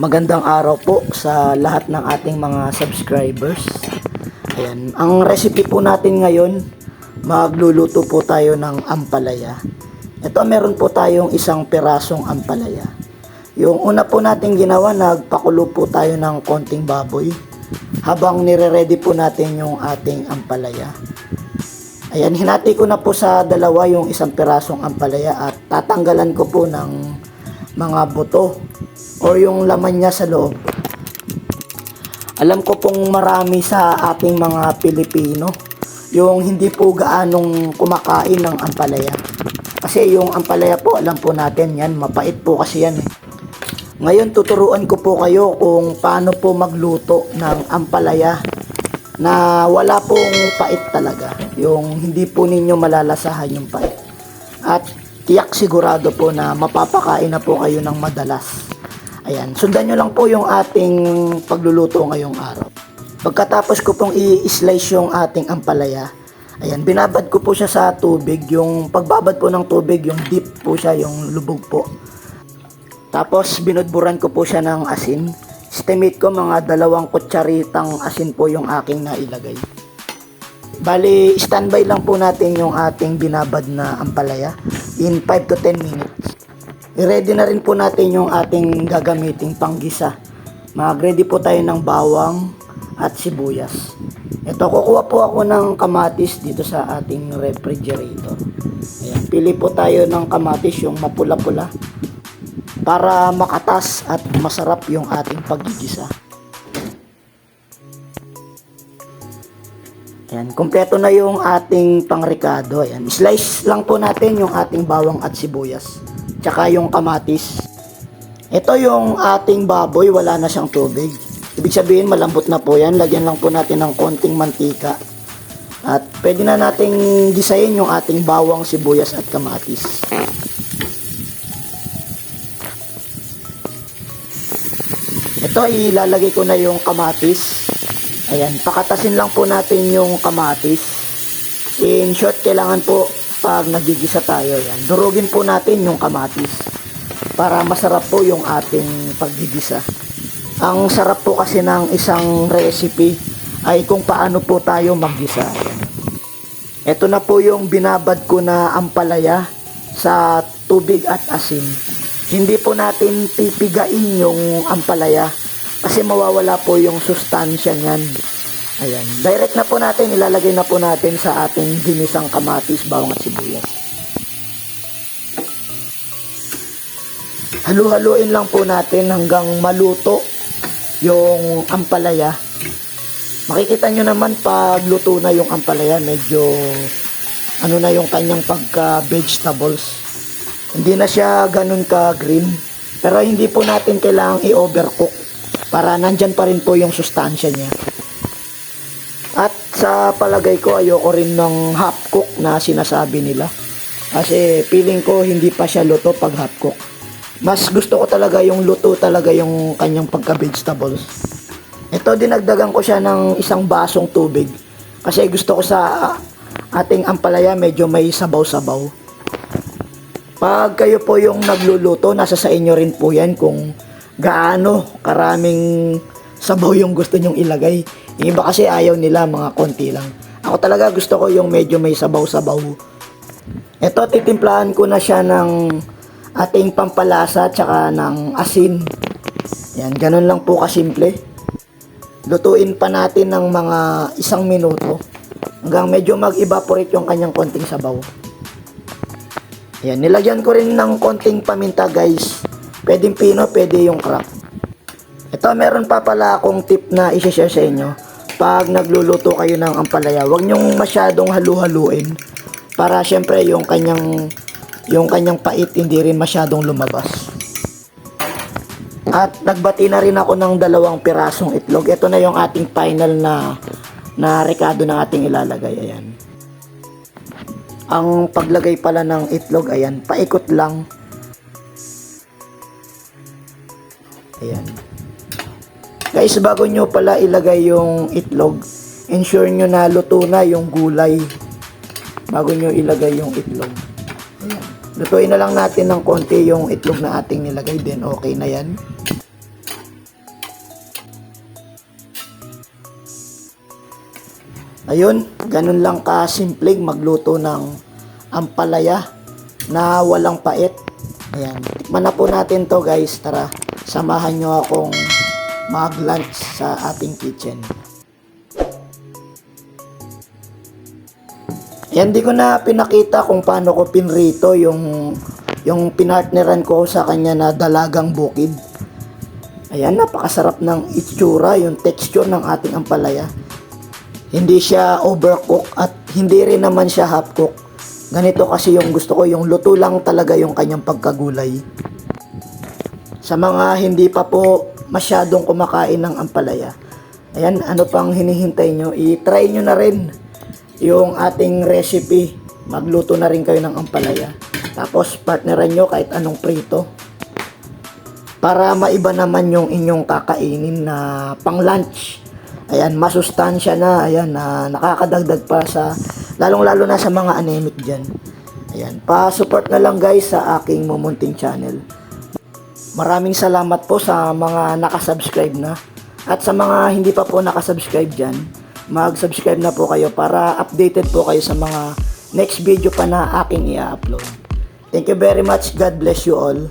Magandang araw po sa lahat ng ating mga subscribers. Ayan, ang recipe po natin ngayon, magluluto po tayo ng ampalaya. Ito meron po tayong isang pirasong ampalaya. Yung una po natin ginawa, nagpakulo po tayo ng konting baboy habang nire-ready po natin yung ating ampalaya. Ayan, hinati ko na po sa dalawa yung isang pirasong ampalaya at tatanggalan ko po ng mga buto or yung laman niya sa loob. Alam ko pong marami sa ating mga Pilipino yung hindi po gaanong kumakain ng ampalaya. Kasi yung ampalaya po, alam po natin yan, mapait po kasi yan eh. Ngayon tuturuan ko po kayo kung paano po magluto ng ampalaya na wala pong pait talaga. Yung hindi po ninyo malalasahan yung pait. At tiyak sigurado po na mapapakain na po kayo ng madalas. Ayan, sundan nyo lang po yung ating pagluluto ngayong araw. Pagkatapos ko pong i-slice yung ating ampalaya, ayan, binabad ko po siya sa tubig. Yung pagbabad po ng tubig, yung deep po siya, yung lubog po. Tapos binudburan ko po siya ng asin. Estimate ko mga dalawang kutsaritang asin po yung aking nailagay. Bali, standby lang po natin yung ating binabad na ampalaya in 5 to 10 minutes. I-ready na rin po natin yung ating gagamiting panggisa. Mag-ready po tayo ng bawang at sibuyas. Ito, kukuha po ako ng kamatis dito sa ating refrigerator. Ayan, pili po tayo ng kamatis yung mapula-pula para makatas at masarap yung ating paggigisa. Ayan, kompleto na yung ating pangrikado. Ayan, slice lang po natin yung ating bawang at sibuyas. Tsaka yung kamatis. Ito yung ating baboy, wala na siyang tubig. Ibig sabihin, malambot na po yan. Lagyan lang po natin ng konting mantika. At pwede na nating gisayin yung ating bawang, sibuyas at kamatis. Ito ilalagay ko na yung kamatis. Ayan, pakatasin lang po natin yung kamatis. In short, kailangan po pag nagigisa tayo, yan, durugin po natin yung kamatis para masarap po yung ating paggigisa. Ang sarap po kasi ng isang recipe ay kung paano po tayo maggisa. Ito na po yung binabad ko na ampalaya sa tubig at asin. Hindi po natin pipigain yung ampalaya kasi mawawala po yung sustansya niyan. Ayan. Direct na po natin, ilalagay na po natin sa ating ginisang kamatis, bawang at sibuyas. Halu-haluin lang po natin hanggang maluto yung ampalaya. Makikita nyo naman pag luto na yung ampalaya, medyo ano na yung kanyang pagka vegetables. Hindi na siya ganun ka green. Pero hindi po natin kailangang i-overcook para nandyan pa rin po yung sustansya niya. Sa palagay ko ayoko rin ng half cook na sinasabi nila. Kasi feeling ko hindi pa siya luto pag half cook. Mas gusto ko talaga yung luto talaga yung kanyang pagka vegetables. Ito dinagdagan ko siya ng isang basong tubig. Kasi gusto ko sa ating ampalaya medyo may sabaw-sabaw. Pag kayo po yung nagluluto, nasa sa inyo rin po yan kung gaano karaming sabaw yung gusto nyong ilagay. Yung iba kasi ayaw nila, mga konti lang. Ako talaga gusto ko yung medyo may sabaw-sabaw. Ito, titimplahan ko na siya ng ating pampalasa tsaka ng asin. Yan, ganun lang po kasimple. Lutuin pa natin ng mga isang minuto hanggang medyo mag-evaporate yung kanyang konting sabaw. Yan, nilagyan ko rin ng konting paminta guys. Pwedeng pino, pwede yung crack. Ito, meron pa pala akong tip na isi-share sa inyo. Pag nagluluto kayo ng ampalaya, huwag nyong masyadong halu-haluin. Para syempre yung kanyang, yung kanyang pait hindi rin masyadong lumabas. At nagbati na rin ako ng dalawang pirasong itlog. Ito na yung ating final na na rekado na ating ilalagay. Ayan. Ang paglagay pala ng itlog, ayan, paikot lang. Ayan. Guys, bago nyo pala ilagay yung itlog, ensure nyo na luto na yung gulay bago nyo ilagay yung itlog. Ayan. Lutuin na lang natin ng konti yung itlog na ating nilagay din. Okay na yan. Ayun, ganun lang kasimple magluto ng ampalaya na walang pait. Ayan. Tikman na po natin to guys. Tara, samahan nyo akong mag-lunch sa ating kitchen. Yan, di ko na pinakita kung paano ko pinrito yung yung pinartneran ko sa kanya na dalagang bukid. Ayan, napakasarap ng itsura, yung texture ng ating ampalaya. Hindi siya overcook at hindi rin naman siya half cook. Ganito kasi yung gusto ko, yung luto lang talaga yung kanyang pagkagulay. Sa mga hindi pa po masyadong kumakain ng ampalaya, ayan, ano pang hinihintay nyo? I-try nyo na rin yung ating recipe. Magluto na rin kayo ng ampalaya. Tapos partneran nyo kahit anong prito. Para maiba naman yung inyong kakainin na pang lunch. Ayan, masustansya na. Ayan, na nakakadagdag pa sa, lalong-lalo na sa mga anemic dyan. Ayan, pa-support na lang guys sa aking mumunting channel. Maraming salamat po sa mga nakasubscribe na. At sa mga hindi pa po nakasubscribe dyan, mag-subscribe na po kayo para updated po kayo sa mga next video pa na aking i-upload. Thank you very much. God bless you all.